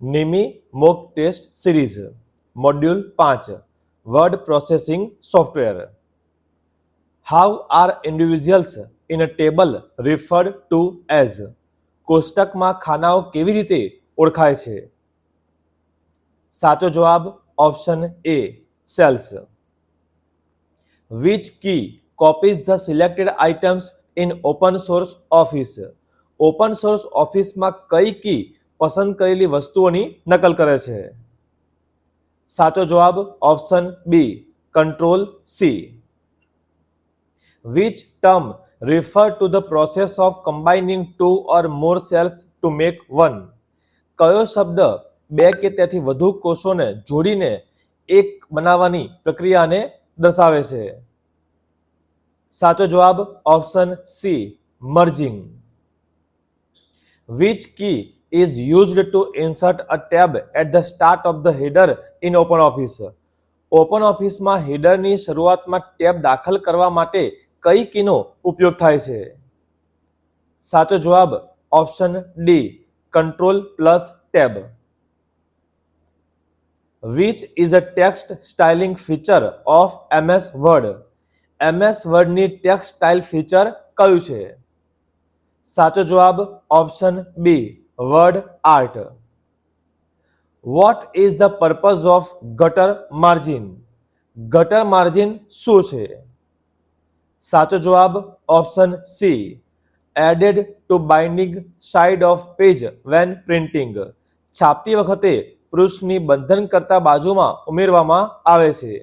નિમી mock test series module પાંચ word processing software how are individuals in a table referred to as કોષ્ટકમાં ખાનાઓ કેવી રીતે ઓળખાય છે સાચો જવાબ option A cells which key copies the selected items in open source office open source ઓફિસમાં કઈ કી પસંદ કરેલી વસ્તુઓની નકલ કરે છે સાચો જવાબ option B control C which term refer to the process of combining two or more cells to make one કયો શબ્દ બે કે તેથી વધુ કોષોને જોડીને એક બનાવવાની પ્રક્રિયાને દર્શાવે છે સાચો જવાબ option C merging which key is used to insert a tab at the start of the header in OpenOffice. ઓપનઓફિસમાં હેડરની શરૂઆતમાં ટેબ દાખલ કરવા માટે કઈ કીનો ઉપયોગ થાય છે સાચો જવાબ option D control plus tab which is a text styling feature of MS Word MS વર્ડની ટેક્સ્ટ સ્ટાઇલ ફીચર કયું છે સાચો જવાબ option B word art what is the purpose of gutter margin gutter margin શું છે સાચો જવાબ option C added to binding side of page when printing છાપતી વખતે પૃષ્ઠની બંધન કરતા બાજુમાં ઉમેરવામાં આવે છે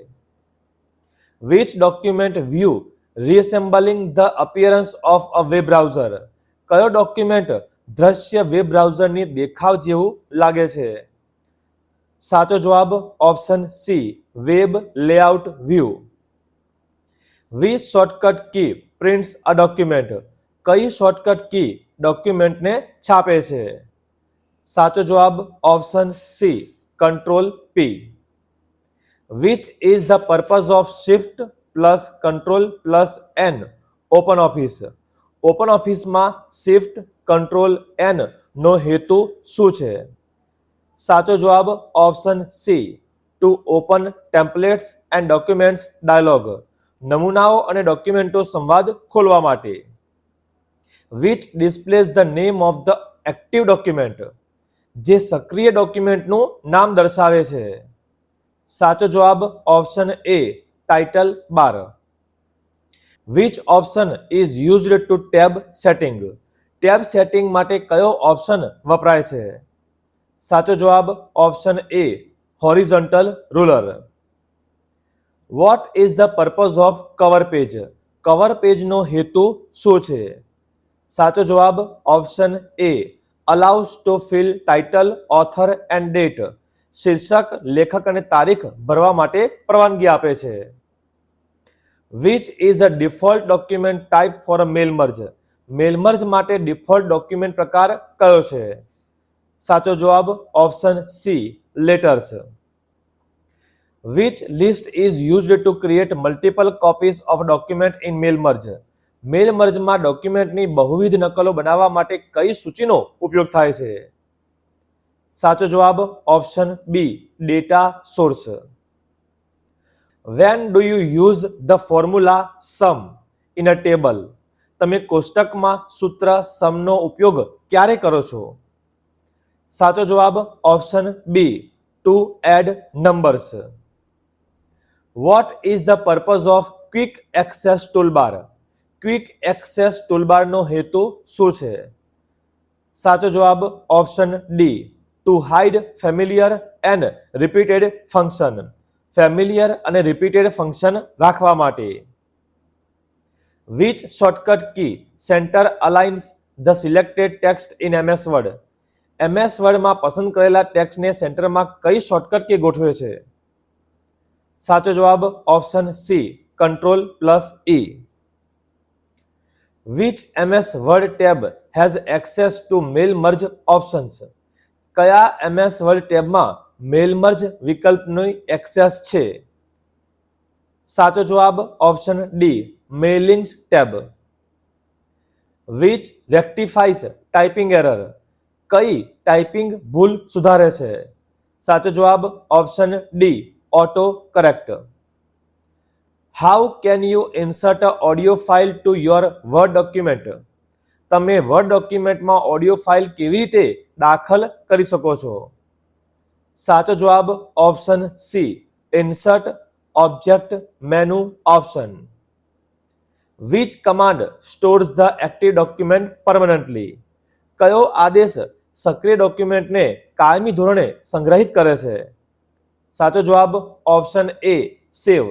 which document view reassembling the appearance of a web browser કયો ડોક્યુમેન્ટ દ્રશ્ય વેબ બ્રાઉઝરની દેખાવ જેવું લાગે છે સાચો જવાબ option C web layout view we shortcut key prints a document કઈ શોર્ટકટ કી ડોક્યુમેન્ટને છાપે છે સાચો જવાબ option C control P which is the purpose of shift plus control plus N open office open ઓફિસમાં શિફ્ટ કંટ્રોલ એન નો હેતુ શું છે સાચો જવાબ option C to open templates and documents dialog નમૂનાઓ અને ડોક્યુમેન્ટો સંવાદ ખોલવા માટે which displays the name of the active document જે સક્રિય ડોક્યુમેન્ટનું નામ દર્શાવે છે સાચો જવાબ option A title bar which option is used to tab setting tab setting માટે કયો ઓપ્શન વપરાય છે સાચો જવાબ option A horizontal ruler what is the purpose of cover page cover પેજનો હેતુ શું છે સાચો જવાબ option A allows to fill title author and date શીર્ષક લેખક અને તારીખ ભરવા માટે પરવાનગી આપે છે which is a default document type for a mail merge mail merge માટે ડિફોલ્ટ ડોક્યુમેન્ટ પ્રકાર કયો છે સાચો જવાબ option C letters which list is used to create multiple copies of document in mail merge મેલમર્જમાં ડોક્યુમેન્ટની બહુવિધ નકલો બનાવવા માટે કઈ સૂચિનો ઉપયોગ થાય છે સાચો જવાબ option B data source when do you use the formula sum in a table તમે કોષ્ટકમાં સૂત્ર સમનો ઉપયોગ ક્યારે કરો છો સાચો જવાબ option B to add numbers what is the purpose of quick access toolbar quick access ટૂલબારનો હેતુ શું છે સાચો જવાબ option D to hide familiar and repeated function familiar અને રિપીટેડ ફંક્શન રાખવા માટે Which shortcut key centre aligns the selected text in MS Word MS વર્ડમાં પસંદ કરેલા ટેક્સ્ટને સેન્ટરમાં કઈ શોર્ટકટ કી ગોઠવે છે સાચો જવાબ option C control plus E which MS Word tab has access to mail merge options કયા એમએસ વર્ડ ટેબમાં મેલ મર્જ વિકલ્પની એક્સેસ છે સાચો જવાબ option D mailings tab which rectifies typing error કઈ ટાઈપિંગ ભૂલ સુધારે છે સાચો જવાબ option D autocorrect how can you insert audio file to your Word document તમે વર્ડ ડોક્યુમેન્ટમાં ઓડિયો ફાઇલ કેવી રીતે દાખલ કરી શકો છો સાચો જવાબ option C insert object menu option which command stores the active document permanently કયો આદેશ સક્રિય ડોક્યુમેન્ટને કાયમી ધોરણે સંગ્રહિત કરે છે સાચો જવાબ option A save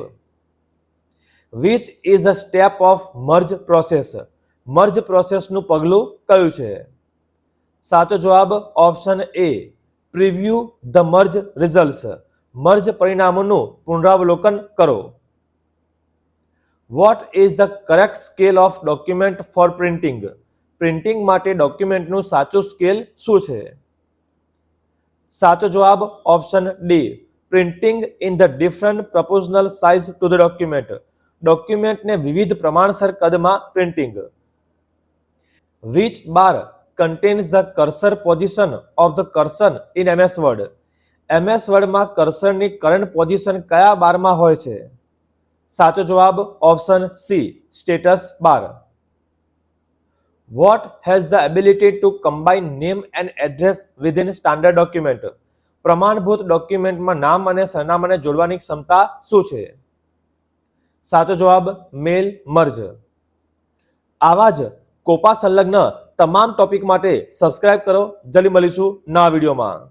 which is a step of merge process merge પ્રોસેસનું પગલું કયું છે સાચો જવાબ option A preview the merge results merge પરિણામોનું પુનરાવલોકન કરો what is the correct scale of document for printing printing માટે ડોક્યુમેન્ટનું સાચું સ્કેલ શું છે સાચો જવાબ option D printing in the different proportional size to the document ડોક્યુમેન્ટને વિવિધ પ્રમાણસર કદમાં printing which bar contains the cursor position of the cursor in MS Word MS વર્ડમાં કર્સરની કરંટ પોઝિશન કયા બારમાં હોય છે સાચો જવાબ option C status bar what has the ability to combine name and address within standard document પ્રમાણભૂત ડોક્યુમેન્ટમાં નામ અને સરનામાને જોડવાની ક્ષમતા શું છે સાચો જવાબ મેલ મર્જ આવા જ કોપા સંલગ્ન તમામ ટોપિક માટે સબસ્ક્રાઇબ કરો જલ્દી મળીશું નવા વિડીયોમાં